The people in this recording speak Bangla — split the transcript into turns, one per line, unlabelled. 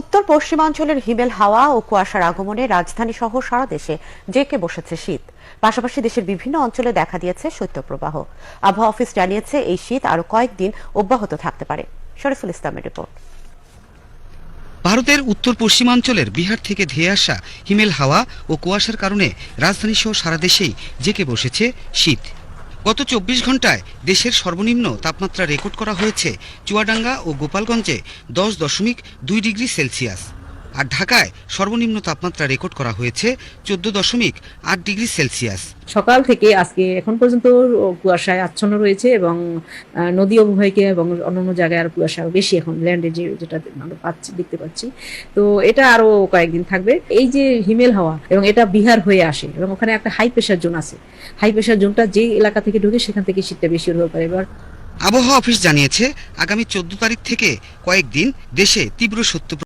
উত্তর পশ্চিমাঞ্চলের হিমেল হাওয়া ও কুয়াশার আগমনে রাজধানী সহ সারা দেশে জেঁকে বসেছে শীত। পাশাপাশি দেশের বিভিন্ন অঞ্চলে দেখা দিয়েছে শৈত্যপ্রবাহ। আবহাওয়া অফিস জানিয়েছে, এই শীত আরও কয়েকদিন অব্যাহত থাকতে পারে। শরীফুল ইসলামের রিপোর্ট।
ভারতের উত্তর পশ্চিমাঞ্চলের বিহার থেকে ধেয়ে আসা হিমেল হাওয়া ও কুয়াশার কারণে রাজধানী সহ সারা দেশেই জেঁকে বসেছে শীত। গত চব্বিশ ঘন্টায় দেশের সর্বনিম্ন তাপমাত্রা রেকর্ড করা হয়েছে চুয়াডাঙ্গা ও গোপালগঞ্জে দশ দশমিক দুই ডিগ্রি সেলসিয়াস। আর ঢাকায় সর্বনিম্ন তাপমাত্রা রেকর্ড করা হয়েছে চোদ্দ দশমিক আট ডিগ্রি সেলসিয়াস।
সকাল থেকে আজকে এখন পর্যন্ত কুয়াশায় আচ্ছন্ন রয়েছে এবং নদী অববাহিকা এবং অন্যান্য জায়গায় আর কুয়াশা বেশি এখন ল্যান্ডে যে যেটা আমরা পাচ্ছি দেখতে পাচ্ছি। তো এটা আরও কয়েকদিন থাকবে। এই যে হিমেল হাওয়া এবং এটা বিহার হয়ে আসে এবং ওখানে একটা হাই প্রেশার জোন আছে। হাই প্রেশার জোনটা যে এলাকা থেকে ঢুকে সেখান থেকে শীতটা বেশি হতে পারে। এবার
আবহাওয়া অফিস জানিয়েছে আগামী চোদ্দ তারিখ থেকে কয়েকদিন দেশে তীব্র সত্য